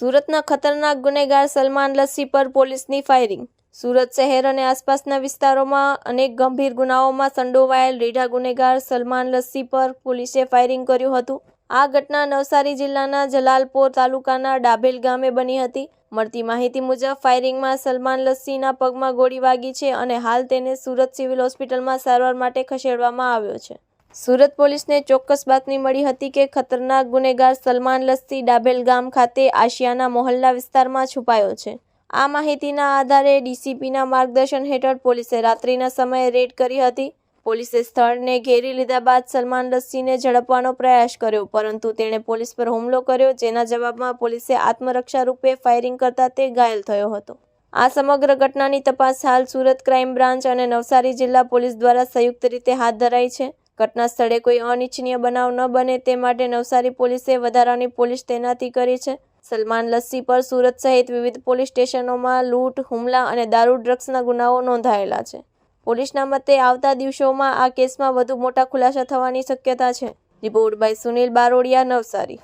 સુરતના ખતરનાક ગુનેગાર સલમાન લસ્સી પર પોલીસની ફાયરિંગ. સુરત શહેર અને આસપાસના વિસ્તારોમાં અનેક ગંભીર ગુનાઓમાં સંડોવાયેલ રીઢા ગુનેગાર સલમાન લસ્સી પર પોલીસે ફાયરિંગ કર્યું હતું. આ ઘટના નવસારી જિલ્લાના જલાલપોર તાલુકાના ડાભેલ ગામે બની હતી. મળતી માહિતી મુજબ, ફાયરિંગમાં સલમાન લસ્સીના પગમાં ગોળી વાગી છે અને હાલ તેને સુરત સિવિલ હોસ્પિટલમાં સારવાર માટે ખસેડવામાં આવ્યો છે. સુરત પોલીસને ચોક્કસ બાતમી મળી હતી કે ખતરનાક ગુનેગાર સલમાન લસ્સી ડાભેલ ગામ ખાતે આશિયાના મોહલ્લા વિસ્તારમાં છુપાયો છે. આ માહિતીના આધારે ડીસીપીના માર્ગદર્શન હેઠળ પોલીસે રાત્રિના સમયે રેડ કરી હતી. પોલીસે સ્થળને ઘેરી લીધા બાદ સલમાન લસ્સીને ઝડપવાનો પ્રયાસ કર્યો, પરંતુ તેણે પોલીસ પર હુમલો કર્યો, જેના જવાબમાં પોલીસે આત્મરક્ષા રૂપે ફાયરિંગ કરતા તે ઘાયલ થયો હતો. આ સમગ્ર ઘટનાની તપાસ હાલ સુરત ક્રાઇમ બ્રાન્ચ અને નવસારી જિલ્લા પોલીસ દ્વારા સંયુક્ત રીતે હાથ ધરાઈ છે. ઘટના સ્થળે કોઈ અનિચ્છનીય બનાવ ન બને તે માટે નવસારી પોલીસે વધારાની પોલીસ તૈનાતી કરી છે. સલમાન લસ્સી પર સુરત સહિત વિવિધ પોલીસ સ્ટેશનોમાં લૂંટ, હુમલા અને દારૂ, ડ્રગ્સના ગુનાઓ નોંધાયેલા છે. પોલીસના મતે આવતા દિવસોમાં આ કેસમાં વધુ મોટા ખુલાસા થવાની શક્યતા છે. Report by Sunil Barodiya, Navsari.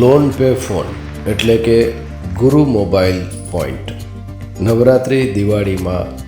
Loan pay phone એટલે કે ગુરુ મોબાઈલ પોઈન્ટ. નવરાત્રિ દિવાળીમાં